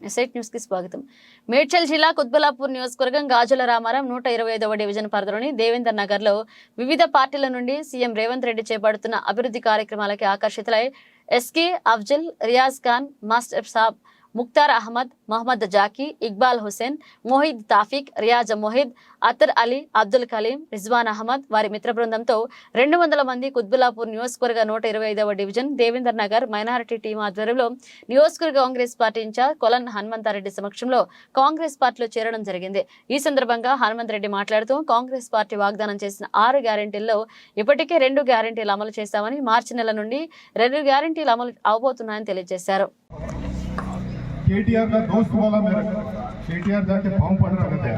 ఎస్ఐట్ న్యూస్కి స్వాగతం. మేడ్చల్ జిల్లా కుత్బలాపూర్ నియోజకవర్గం గాజుల రామారం నూట ఇరవై ఐదవ డివిజన్ పరిధిలోని దేవేందర్ నగర్లో వివిధ పార్టీల నుండి సీఎం రేవంత్ రెడ్డి చేపడుతున్న అభివృద్ధి కార్యక్రమాలకి ఆకర్షితులై ఎస్కే అఫ్జల్ రియాజ్ ఖాన్ మాస్టర్ సాబ్ ముక్తార్ అహ్మద్ మహమ్మద్ జాకీ ఇక్బాల్ హుసేన్ మొహిద్ తాఫిక్ రియాజ్ మొహిద్ అతర్ అలీ అబ్దుల్ కలీం రిజ్వాన్ అహ్మద్ వారి మిత్ర బృందంతో రెండు వందల మంది కుత్బుల్లాపూర్ నియోజకవర్గ నూట ఇరవై ఐదవ division Devender Nagar minority team ఆధ్వర్యంలో నియోజకవర్గ కాంగ్రెస్ పార్టీ ఇన్ఛార్జ్ కొలన్ హనుమంతారెడ్డి సమక్షంలో కాంగ్రెస్ పార్టీలో చేరడం జరిగింది. ఈ సందర్భంగా హనుమంత్ రెడ్డి మాట్లాడుతూ కాంగ్రెస్ పార్టీ వాగ్దానం చేసిన ఆరు గ్యారెంటీల్లో ఇప్పటికే రెండు గ్యారెంటీలు అమలు చేశామని మార్చి నెల నుండి రెండు గ్యారెంటీలు అమలు అవబోతున్నాయని తెలియజేశారు. కేటీఆర్ గారు దోస్త్ వాళ్ళ మేర కేటీఆర్ దాకా పాము పడరు కదా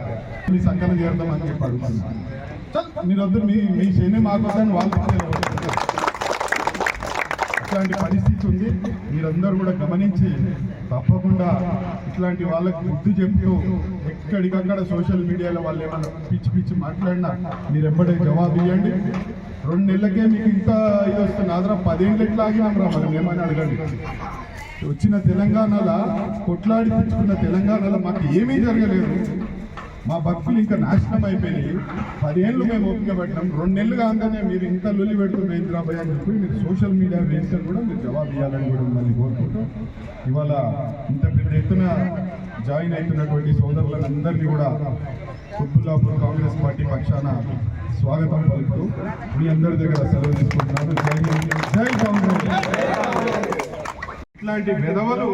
మీ సంకలం చేద్దాం అని చెప్పి అడుగుతున్నాను. మీరొద్దరు మీ మీ శని మాకోసం వాళ్ళు ఇట్లాంటి పరిస్థితి ఉంది. మీరందరూ కూడా గమనించి తప్పకుండా ఇట్లాంటి వాళ్ళకి గుర్తు చెప్తూ ఎక్కడికక్కడ సోషల్ మీడియాలో వాళ్ళు ఏమన్నా పిచ్చి పిచ్చి మాట్లాడినా మీరు ఎప్పుడే జవాబు ఇవ్వండి. రెండు నెలలకే మీకు ఇంత ఇది వస్తుంది. ఆదరా పదేళ్ళు ఎట్లా ఆగినాం రా మనం ఏమని అడగండి? వచ్చిన తెలంగాణలో కొట్లాడి తెచ్చుకున్న తెలంగాణలో మాకు ఏమీ జరగలేదు. మా భక్తులు ఇంకా నాశనం అయిపోయినాయి. పదేళ్ళు మేము ఓపిక పెట్టినాం రెండు నెలలు కాగానే మీరు ఇంత లొల్లి పెడుతున్న ఇంద్రాబాయ్ అని చెప్పి మీరు సోషల్ మీడియా వేస్తే కూడా మీరు జవాబు ఇవ్వాలని కూడా మళ్ళీ కోరుకుంటూ. ఇవాళ ఇంత పెద్ద ఎత్తున జాయిన్ అవుతున్నటువంటి సోదరులందరినీ కూడా కుత్బుల్లాపూర్ కాంగ్రెస్ పార్టీ పక్షాన స్వాగతం పలుకుతూ మీ అందరి దగ్గర సెలవు తీసుకుంటున్నాను. ఇట్లాంటి విధవలు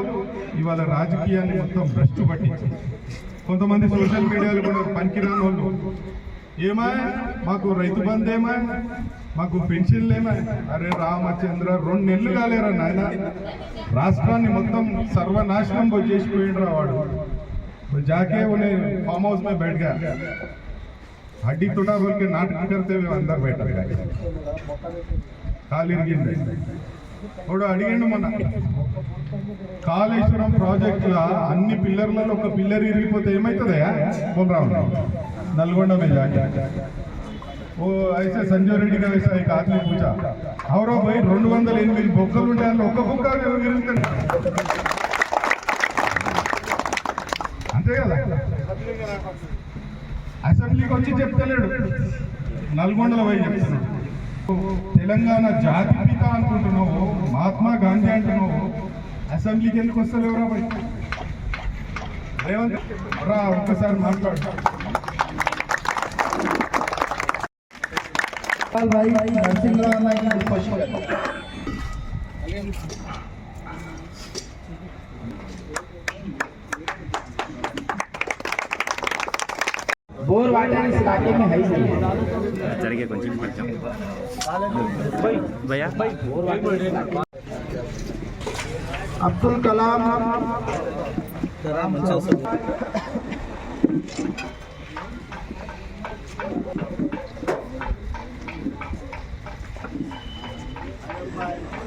ఇవాళ రాజకీయాన్ని మొత్తం భ్రష్టు పట్టించి కొంతమంది సోషల్ మీడియాలో కూడా పనికిరాని వాళ్ళు ఏమా మాకు రైతు బంధు ఏమా మాకు పెన్షన్లు ఏమా అరే రామచంద్ర రెండు నెలలు కాలేరా నాయన రాష్ట్రాన్ని మొత్తం సర్వనాశనం చేసిపోయిండ్రా వాడు ఇప్పుడు जाके उन्हें फार्म हाउस में बैठ गया हड्डी टूटा बोल के नाटक करते हुए अंदर बैठा गया కాలు ఇరిగింది ఇప్పుడు అడిగిండు మొన్న కాళేశ్వరం ప్రాజెక్ట్ లా అన్ని పిల్లర్లలో ఒక పిల్లర్ ఇరిగిపోతే ఏమవుతుందయా బోల్రావు నల్గొండ में जाके ఓ అయితే సంజయ్ రెడ్డి గారు వేసా ఇక ఆత్మీయ పూజ అవరో పోయి రెండు వందల ఎనిమిది బొక్కలు ఉంటాయి అందులో ఒక్క బొక్క ఇరుగుతుంది అంతే కదా అసెంబ్లీకి వచ్చి చెప్తలేడు నల్గొండలో పోయి చెప్తున్నాడు తెలంగాణ జాతి పిత అనుకుంటున్నావు మహాత్మా గాంధీ అంటున్నావు అసెంబ్లీకి ఎందుకు వస్తలేవు రా పోయి రేవంత్ రా ఒక్కసారి మాట్లాడు भाई नरसिंहराव अण्णांना रिक्वेस्ट करतो बोर वाटर इस इलाके में है ही नहीं है अब्दुल कलाम।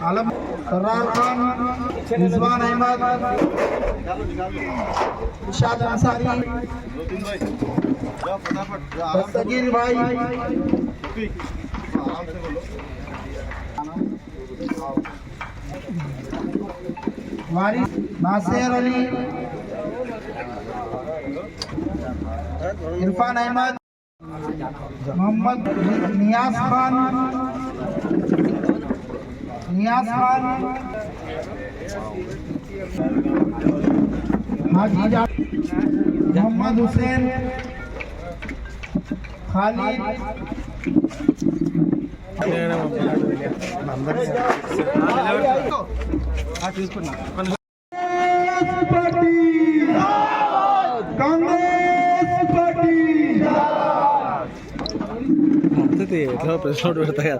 आलम करार खान रिजवान अहमद इशाद अंसारी दस्तगीर भाई वारिस मासेर अली। इरफान अहमद मोहम्मद नियाज खान। नियाज खान। हाजी मोहम्मद हुसैन। खालिद। ఎట్లా ప్రశ్న పెడతా కదా